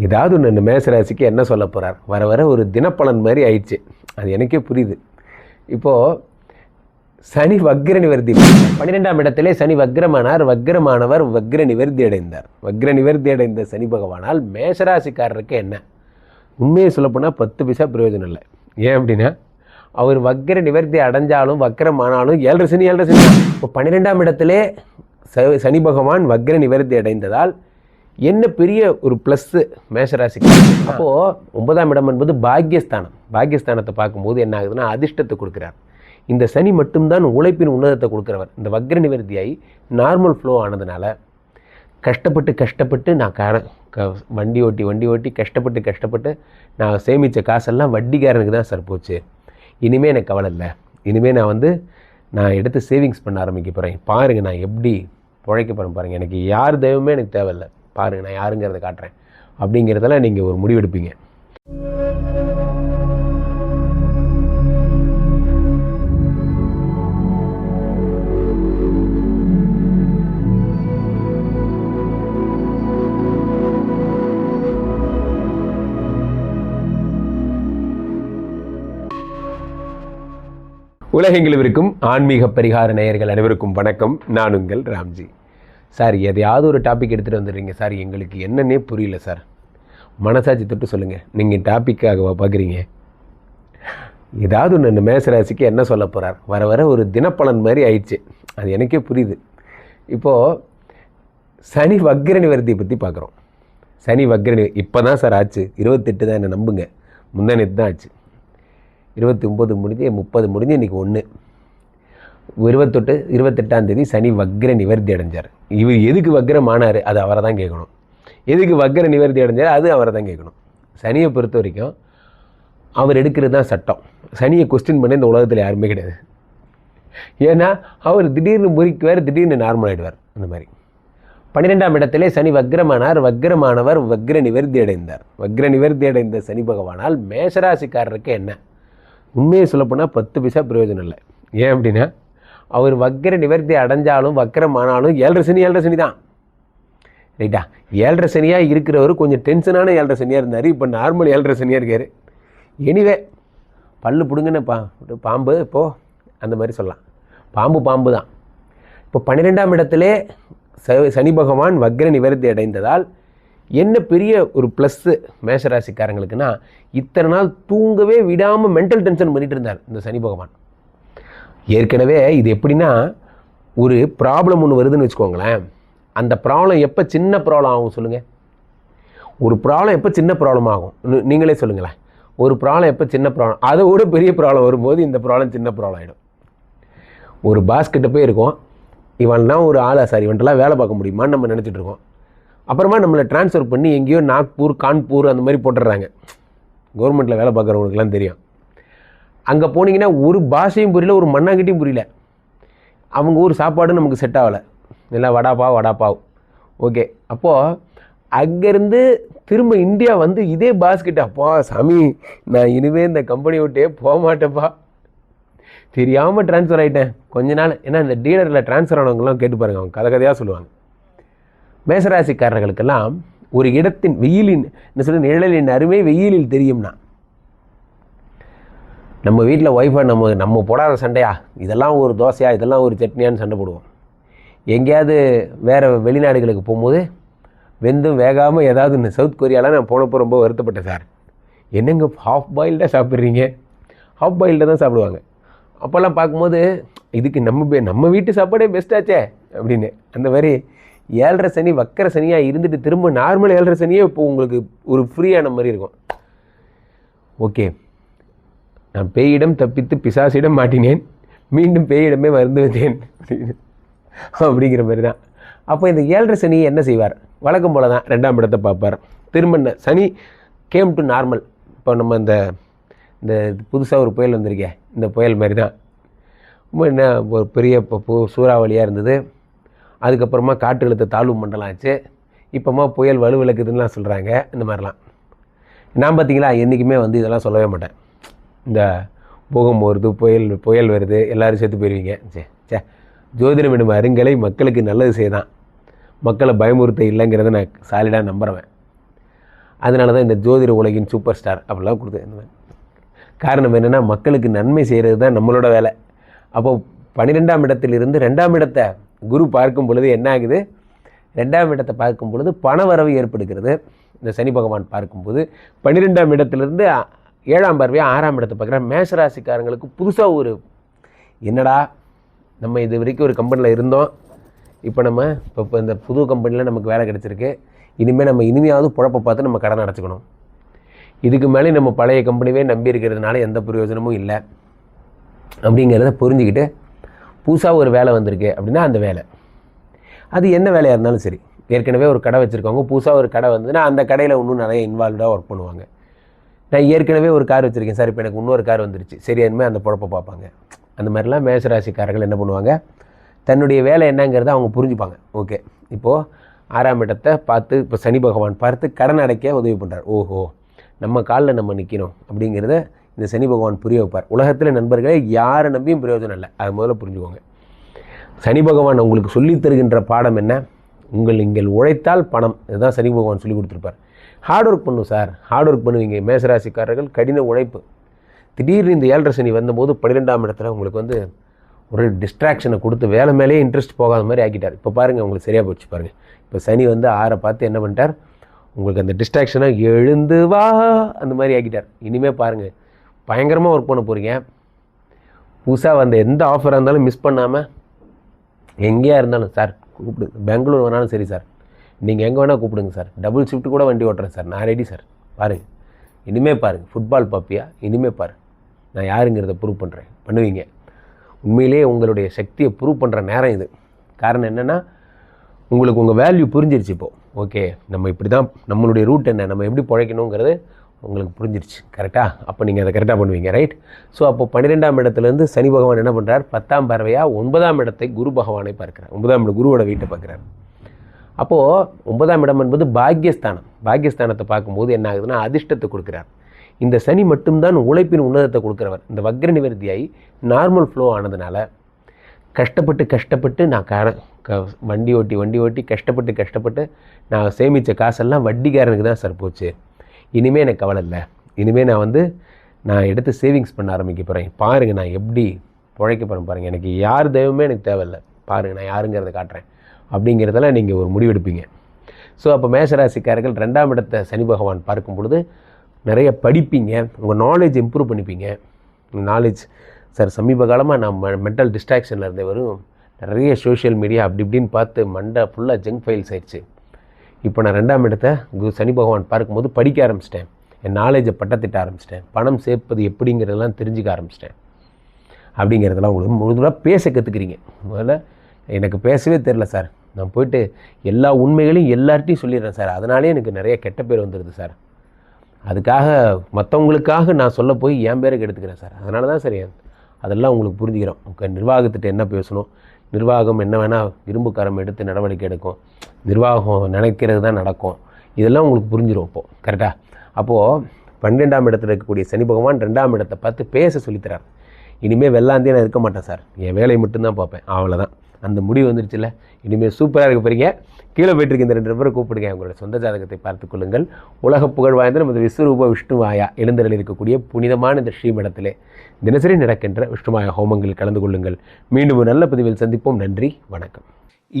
ஏதாவது ஒன்று இந்த மேசராசிக்கு என்ன சொல்ல போகிறார் வர வர ஒரு தினப்பலன் மாதிரி ஆயிடுச்சு. அது எனக்கே புரியுது. இப்போது சனி வக்ர நிவர்த்தி. பன்னிரெண்டாம் இடத்திலே சனி வக்ரமானார் வக்ரமானவர் வக்ர நிவர்த்தி அடைந்தார். வக்ர நிவர்த்தி அடைந்த சனி பகவானால் மேஷராசிக்காரருக்கு என்ன? உண்மையை சொல்லப்போனால் பத்து பைசா பிரயோஜனம் இல்லை. ஏன் அப்படின்னா அவர் வக்ர நிவர்த்தி அடைஞ்சாலும் வக்ரமானாலும் ஏழரை சனி ஏழரை சனி இப்போ பன்னிரெண்டாம் இடத்திலே ச- சனி பகவான் வக்ர நிவர்த்தி அடைந்ததால் என்ன பெரிய ஒரு ப்ளஸ்ஸு மேஷராசிக்கு? அப்போது ஒன்பதாம் இடம் என்பது பாக்கியஸ்தானம் பாக்கியஸ்தானத்தை பார்க்கும்போது என்ன ஆகுதுன்னா அதிர்ஷ்டத்தை கொடுக்குறார். இந்த சனி மட்டும்தான் உழைப்பின் உன்னதத்தை கொடுக்குறவர். இந்த வக்ர நிவர்த்தியாகி நார்மல் ஃப்ளோ ஆனதுனால கஷ்டப்பட்டு கஷ்டப்பட்டு நான் கார க வண்டி ஓட்டி வண்டி ஓட்டி கஷ்டப்பட்டு கஷ்டப்பட்டு நான் சேமித்த காசெல்லாம் வட்டிக்காரனுக்கு தான் சார் போச்சு. இனிமேல் எனக்கு கவலை இல்லை. இனிமேல் நான் வந்து நான் எடுத்து சேவிங்ஸ் பண்ண ஆரம்பிக்க போகிறேன் பாருங்கள் நான் எப்படி பிழைக்க போகிறேன் பாருங்கள் எனக்கு யார் தெய்வமே எனக்கு தேவையில்லை. பாருங்கள் நான் யாருங்கிறத காட்டுறேன். அப்படிங்கிறதெல்லாம் நீங்கள் ஒரு முடிவெடுப்பீங்க. உலகெங்கிலும் இருக்கும் ஆன்மீக பரிகார நேயர்கள் அனைவருக்கும் வணக்கம். நான் உங்கள் ராம்ஜி. சார் எதையாவது ஒரு டாபிக் எடுத்துகிட்டு வந்துடுறீங்க சார். எங்களுக்கு என்னன்னே புரியல சார். மனசாட்சி தொட்டு சொல்லுங்கள் நீங்கள் டாப்பிக்காக பார்க்குறீங்க ஏதாவது ஒன்று இந்த மேசராசிக்கு என்ன சொல்ல போகிறார் வர வர ஒரு தினப்பலன் மாதிரி ஆயிடுச்சு. அது எனக்கே புரியுது. இப்போது சனி வக்ரணி நிவர்த்தியை பற்றி பார்க்குறோம் சனி வக்ரணி இப்போ தான் சார் ஆச்சு. இருபத்தெட்டு தான் என்ன நம்புங்க. முந்தானத்து தான் ஆச்சு. இருபத்தி ஒம்பது முடிஞ்சு முப்பது முடிஞ்சு இன்றைக்கி ஒன்று இருபத்தொட்டு இருபத்தெட்டாம் தேதி சனி வக்ர நிவர்த்தி அடைஞ்சார். இவர் எதுக்கு வக்ரம் ஆனார் அது அவரை தான் கேட்கணும். எதுக்கு வக்ர நிவர்த்தி அடைஞ்சார் அது அவரை தான் கேட்கணும். சனியை பொறுத்த வரைக்கும் அவர் எடுக்கிறது தான் சட்டம். சனியை கொஸ்டின் பண்ண இந்த உலகத்தில் யாருமே கிடையாது. ஏன்னா அவர் திடீர்னு முறிக்குவார் திடீர்னு நார்மல் ஆகிடுவார் அந்த மாதிரி. பன்னிரெண்டாம் இடத்திலே சனி வக்ரமானார் வக்ரமானவர் வக்ர நிவர்த்தி அடைந்தார். வக்ர நிவர்த்தி அடைந்த சனி பகவானால் மேஷராசிக்காரருக்கு என்ன? உண்மையை சொல்லப்போனால் பத்து பைசா பிரயோஜனம் இல்லை. ஏன் அப்படின்னா அவர் வக்கர நிவர்த்தி அடைஞ்சாலும் வக்ரமானாலும் ஏழரை சனி ஏழரை சனி தான். ரைட்டா ஏழரை சனியாக இருக்கிறவர் கொஞ்சம் டென்ஷனான ஏழரை சனியாக இருந்தார். இப்போ நார்மல் ஏழரை சனியாக இருக்கார். எனிவே பல்லு பிடுங்கன்னு பா பாம்பு இப்போ அந்த மாதிரி சொல்லலாம். பாம்பு பாம்பு தான். இப்போ பன்னிரெண்டாம் இடத்துல ச- சனி பகவான் வக்ர நிவர்த்தி அடைந்ததால் என்ன பெரிய ஒரு ப்ளஸ்ஸு மேஷராசிக்காரங்களுக்குன்னா இத்தனை நாள் தூங்கவே விடாமல் மென்டல் டென்ஷன் பண்ணிகிட்டு இருந்தார் இந்த சனி பகவான். ஏற்கனவே இது எப்படின்னா ஒரு ப்ராப்ளம் ஒன்று வருதுன்னு வச்சுக்கோங்களேன். அந்த ப்ராப்ளம் எப்போ சின்ன ப்ராப்ளம் ஆகும் சொல்லுங்கள் ஒரு ப்ராப்ளம் எப்போ சின்ன ப்ராப்ளம் ஆகும்? நீங்களே சொல்லுங்களேன். ஒரு ப்ராப்ளம் எப்போ சின்ன ப்ராப்ளம் அதை விட பெரிய ப்ராப்ளம் வரும்போது இந்த ப்ராப்ளம் சின்ன ப்ராப்ளம் ஆகிடும் ஒரு பாஸ்கிட்ட போய் இருக்கும் இவன்லாம் ஒரு ஆளா சார் இவன்ட்டெல்லாம் வேலை பார்க்க முடியுமான்னு நம்ம நினச்சிட்டு இருக்கோம். அப்புறமா நம்மளை ட்ரான்ஸ்ஃபர் பண்ணி எங்கேயோ நாக்பூர் கான்பூர் அந்த மாதிரி போட்டுடுறாங்க. கவர்மெண்ட்டில் வேலை பார்க்குறவங்களுக்குலாம் தெரியும். அங்கே போனீங்கன்னா ஒரு பாஷையும் புரியல ஒரு மண்ணாங்கிட்டையும் புரியல. அவங்க ஊர் சாப்பாடு நமக்கு செட் ஆகலை. எல்லாம் வடாப்பாவ் வடாப்பாவ் ஓகே அப்போது அங்கேருந்து திரும்ப இந்தியா வந்து இதே பாஸ் கிட்ட அப்பா சாமி நான் இனிமே இந்த கம்பெனி விட்டே போக மாட்டேப்பா தெரியாமல் ட்ரான்ஸ்ஃபர் ஆகிட்டேன் கொஞ்ச நாள் ஏன்னா இந்த டீலரில் ட்ரான்ஸ்ஃபர் ஆனவங்கலாம் கேட்டு பாருங்க அவங்க கதை கதையாக சொல்லுவாங்க. மேசராசிக்காரர்களுக்கெல்லாம் ஒரு இடத்தின் வெயிலின் என்ன சொல்ல நிழலின் அருமை வெயிலில் தெரியும்னா நம்ம வீட்டில் ஒய்ஃபை நம்ம நம்ம போடாத சண்டையா? இதெல்லாம் ஒரு தோசையா? இதெல்லாம் ஒரு சட்னியான்னு சண்டை போடுவோம். எங்கேயாவது வேறு வெளிநாடுகளுக்கு போகும்போது வெந்தும் வேகாமல் ஏதாவது இந்த சவுத் கொரியாவில் நான் போனப்போ ரொம்ப வருத்தப்பட்டேன் சார். என்னங்க ஹாஃப் பாயில்டாக சாப்பிட்றீங்க? ஹாஃப் பாயில்டாக தான் சாப்பிடுவாங்க. அப்போல்லாம் பார்க்கும்போது இதுக்கு நம்ம பே- நம்ம வீட்டு சாப்பாடே பெஸ்ட்டாச்சே அப்படின்னு. அந்த மாதிரி ஏழரை சனி வக்கர சனியாக இருந்துட்டு திரும்ப நார்மல் ஏழரை சனியே இப்போ உங்களுக்கு ஒரு ஃப்ரீயான மாதிரி இருக்கும். ஓகே. நான் பேயிடம் தப்பித்து பிசாசிடம் மாட்டினேன். மீண்டும் பேயிடமே மருந்து வந்தேன் அப்படிங்கிற மாதிரி தான் அப்போ இந்த ஏழரை சனி என்ன செய்வார்? வழக்கம் போல தான் ரெண்டாம் இடத்தை பார்ப்பார். திரும்ப சனி கேம் டு நார்மல் இப்போ நம்ம இந்த இந்த புதுசாக ஒரு புயல் வந்திருக்கே இந்த புயல் மாதிரி தான் ரொம்ப என்ன ஒரு பெரிய இப்போ சூறாவளியாக இருந்தது. அதுக்கப்புறமா காற்றழுத்த தாழ்வு மண்டலம் ஆச்சு. இப்போமா புயல் வலுவிளக்குதுன்னெலாம் சொல்கிறாங்க இந்த மாதிரிலாம். நான் பார்த்தீங்களா என்றைக்குமே வந்து இதெல்லாம் சொல்லவே மாட்டேன். இந்த பூகம் வருது புயல் புயல் வருது எல்லோரும் சேர்த்து போயிடுவீங்க சே சே ஜோதிடம் என்னும் அருங்கலை மக்களுக்கு நல்லது செய்தான். மக்களை பயமுறுத்த இல்லைங்கிறத நான் சாலிடாக நம்புகிறவன் அதனால தான் இந்த ஜோதிட உலகின் சூப்பர் ஸ்டார் அப்படிலாம் கொடுத்து காரணம் என்னென்னா மக்களுக்கு நன்மை செய்கிறது தான் நம்மளோட வேலை. அப்போது பன்னிரெண்டாம் இடத்திலிருந்து ரெண்டாம் இடத்தை குரு பார்க்கும் பொழுது என்ன ஆகுது? ரெண்டாம் இடத்தை பார்க்கும் பொழுது பண வரவு ஏற்படுகிறது. இந்த சனி பகவான் பார்க்கும்போது பன்னிரெண்டாம் இடத்திலிருந்து ஏழாம் பார்வையாக ஆறாம் இடத்தை பார்க்குறேன் மேஷராசிக்காரங்களுக்கு புதுசாக ஒரு என்னடா நம்ம இது வரைக்கும் ஒரு கம்பெனியில் இருந்தோம். இப்போ நம்ம இப்போ இப்போ இந்த புது கம்பெனியில் நமக்கு வேலை கிடச்சிருக்கு. இனிமேல் நம்ம இனிமையாவது புழப்ப பார்த்து நம்ம கடன் அடைச்சிக்கணும். இதுக்கு மேலே நம்ம பழைய கம்பெனியே நம்பி இருக்கிறதுனால எந்த பிரயோஜனமும் இல்லை. அப்படிங்கிறத புரிஞ்சுக்கிட்டு புதுசாக ஒரு வேலை வந்திருக்கு அப்படின்னா அந்த வேலை. அது என்ன வேலையாக இருந்தாலும் சரி. ஏற்கனவே ஒரு கடை வச்சுருக்கவங்க புதுசாக ஒரு கடை வந்ததுன்னா அந்த கடையில் இன்னும் நிறைய இன்வால்வ்டாக ஒர்க் பண்ணுவாங்க. நான் ஏற்கனவே ஒரு கார் வச்சுருக்கேன் சார். இப்போ எனக்கு இன்னொரு கார் வந்துருச்சு. சரி இனிமேல் அந்த பொழப்பை பார்ப்பாங்க. அந்த மாதிரிலாம் மேசராசிக்காரர்கள் என்ன பண்ணுவாங்க? தன்னுடைய வேலை என்னங்கிறத அவங்க புரிஞ்சுப்பாங்க. ஓகே. இப்போது ஆறாம் இடத்தை பார்த்து இப்போ சனி பகவான் பார்த்து கடன் அடைக்க உதவி பண்ணுறார் ஓஹோ நம்ம காலில் நம்ம நிற்கணும் அப்படிங்கிறத இந்த சனி பகவான் புரிய வைப்பார் உலகத்தில் நண்பர்களே யாரை நம்பியும் பிரயோஜனம் இல்லை. அது முதல்ல புரிஞ்சுக்கோங்க. சனி பகவான் உங்களுக்கு சொல்லித் தருகின்ற பாடம் என்ன? உங்கள் நீங்கள் உழைத்தால் பணம். இதுதான் சனி பகவான் சொல்லி கொடுத்துருப்பார். ஹார்ட் ஒர்க் பண்ணும் சார் ஹார்ட் ஒர்க் பண்ணுவீங்க மேசராசிக்காரர்கள் கடின உழைப்பு. திடீர்னு இந்த ஏழரை சனி வந்தபோது பன்னிரெண்டாம் இடத்துல உங்களுக்கு வந்து ஒரு டிஸ்ட்ராக்ஷனை கொடுத்து வேலை மேலேயே இன்ட்ரெஸ்ட் போகாத மாதிரி ஆக்கிட்டார். இப்போ பாருங்கள் உங்களுக்கு சரியாக போச்சு பாருங்கள் இப்போ சனி வந்து ஆறை பார்த்து என்ன பண்ணிட்டார்? உங்களுக்கு அந்த டிஸ்ட்ராக்ஷனை எழுந்து வா அந்த மாதிரி ஆக்கிட்டார். இனிமேல் பாருங்கள் பயங்கரமாக ஒர்க் பண்ண போகிறீங்க புதுசாக வந்த எந்த ஆஃபராக இருந்தாலும் மிஸ் பண்ணாமல் எங்கேயா இருந்தாலும் சார் கூப்பிடு. பெங்களூர் வேணாலும் சரி சார் நீங்கள் எங்கே வேணால் கூப்பிடுங்க சார். டபுள் ஷிஃப்ட் கூட வண்டி ஓட்டுறேன் சார். நான் ரெடி சார். பாருங்கள் இனிமேல் பாருங்கள் ஃபுட்பால் பாப்பியா? இனிமேல் பாரு நான் யாருங்கிறத ப்ரூவ் பண்ணுறேன் பண்ணுவீங்க. உண்மையிலேயே உங்களுடைய சக்தியை ப்ரூவ் பண்ணுற நேரம் இது. காரணம் என்னென்னா உங்களுக்கு உங்கள் வேல்யூ புரிஞ்சிருச்சு இப்போது ஓகே நம்ம இப்படி தான் நம்மளுடைய ரூட் என்ன? நம்ம எப்படி பிழைக்கணுங்கிறது உங்களுக்கு புரிஞ்சிருச்சு. கரெக்டாக அப்போ நீங்கள் அதை கரெக்டாக பண்ணுவீங்க. ரைட் ஸோ அப்போ பன்னிரெண்டாம் இடத்துலேருந்து சனி பகவான் என்ன பண்ணுறார் பத்தாம் பறவையாக ஒன்பதாம் இடத்தை குரு பகவானை பார்க்கிறார். ஒன்பதாம் இடம் குருவோட வீட்டை பார்க்குறாரு. அப்போது ஒன்பதாம் இடம் என்பது பாக்கியஸ்தானம் பாக்கியஸ்தானத்தை பார்க்கும்போது என்ன ஆகுதுன்னா அதிர்ஷ்டத்தை கொடுக்குறார். இந்த சனி மட்டும்தான் உழைப்பின் உன்னதத்தை கொடுக்குறவர். இந்த வக்ர நிவர்த்தியாகி நார்மல் ஃப்ளோ ஆனதுனால கஷ்டப்பட்டு கஷ்டப்பட்டு நான் கார க வண்டி ஓட்டி வண்டி ஓட்டி கஷ்டப்பட்டு கஷ்டப்பட்டு நான் சேமித்த காசெல்லாம் வட்டிக்காரனுக்கு தான் சார் போச்சு. இனிமேல் எனக்கு கவலை இல்லை. இனிமேல் நான் வந்து நான் எடுத்து சேவிங்ஸ் பண்ண ஆரம்பிக்க போகிறேன் பாருங்கள் நான் எப்படி பிழைக்க போகிறேன் பாருங்கள் எனக்கு யார் தெய்வமே எனக்கு தேவையில்லை. பாருங்கள் நான் யாருங்கிறத காட்டுறேன். அப்படிங்கிறதெல்லாம் நீங்கள் ஒரு முடிவெடுப்பீங்க. ஸோ அப்போ மேசராசிக்காரர்கள் ரெண்டாம் இடத்தை சனி பகவான் பார்க்கும் பொழுது நிறைய படிப்பீங்க. உங்கள் நாலேஜ் இம்ப்ரூவ் பண்ணிப்பீங்க. நாலேஜ் சார் சமீப காலமாக நான் மென்டல் டிஸ்ட்ராக்ஷனில் இருந்தே வரும். நிறைய சோஷியல் மீடியா அப்படி இப்படின்னு பார்த்து மண்டை ஃபுல்லாக ஜங்க் ஃபைல்ஸ் ஆயிடுச்சு. இப்போ நான் ரெண்டாம் இடத்த குரு சனி பகவான் பார்க்கும்போது படிக்க ஆரம்பிச்சிட்டேன். என் நாலேஜை பட்டத்திட்ட ஆரம்பிச்சிட்டேன். பணம் சேர்ப்பது எப்படிங்கிறதெல்லாம் தெரிஞ்சுக்க ஆரம்பிச்சிட்டேன். அப்படிங்கிறதெல்லாம் உங்களுக்கு முழுதாக பேச கற்றுக்குறீங்க முதல்ல எனக்கு பேசவே தெரில சார் நான் போயிட்டு எல்லா உண்மைகளையும் எல்லார்ட்டையும் சொல்லிடுறேன் சார். அதனாலே எனக்கு நிறைய கெட்ட பேர் வந்துடுது சார். அதுக்காக மற்றவங்களுக்காக நான் சொல்ல போய் என் பேருக்கு எடுத்துக்கிறேன் சார். அதனால தான் சார் அதெல்லாம் உங்களுக்கு புரிஞ்சுக்கிறோம். உங்கள் நிர்வாகத்திட்ட என்ன பேசணும்? நிர்வாகம் என்ன வேணால் இரும்புக்காரம் எடுத்து நடவடிக்கை எடுக்கும். நிர்வாகம் நினைக்கிறது தான் நடக்கும். இதெல்லாம் உங்களுக்கு புரிஞ்சிடும் இப்போது கரெக்டாக அப்போது பன்னிரெண்டாம் இடத்துல இருக்கக்கூடிய சனி பகவான் ரெண்டாம் இடத்தை பார்த்து பேச சொல்லித்தரார் இனிமேல் வெள்ளாந்தே நான் இருக்க மாட்டேன் சார். என் வேலையை மட்டும்தான் பார்ப்பேன். அவ்வளோதான் அந்த முடிவு வந்துருச்சுல்ல. இனிமேல் சூப்பராக இருக்க போகிறீங்க கீழே போயிட்டுருக்கு இந்த ரெண்டு பேரை கூப்பிடுங்க. உங்களோட சொந்த ஜாதகத்தை பார்த்துக் கொள்ளுங்கள். உலக புகழ் வாய்ந்த நமது விஸ்வரூப விஷ்ணுவாயா எழுந்தரில் இருக்கக்கூடிய புனிதமான இந்த ஸ்ரீமடத்திலே தினசரி நடக்கின்ற விஷ்ணுவாயா ஹோமங்களில் கலந்து கொள்ளுங்கள். மீண்டும் ஒரு நல்ல பதிவில் சந்திப்போம். நன்றி. வணக்கம்.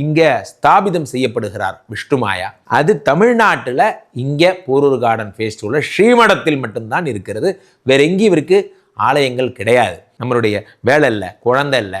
இங்கே ஸ்தாபிதம் செய்யப்படுகிறார் விஷ்ணுமாயா அது தமிழ்நாட்டில் இங்கே போரூர் கார்டன் ஃபேஸ்டிவலில் ஸ்ரீமடத்தில் மட்டும்தான் இருக்கிறது. வேற எங்கேயும் இவருக்கு ஆலயங்கள் கிடையாது. நம்மளுடைய வேலை இல்லை குழந்தை இல்லை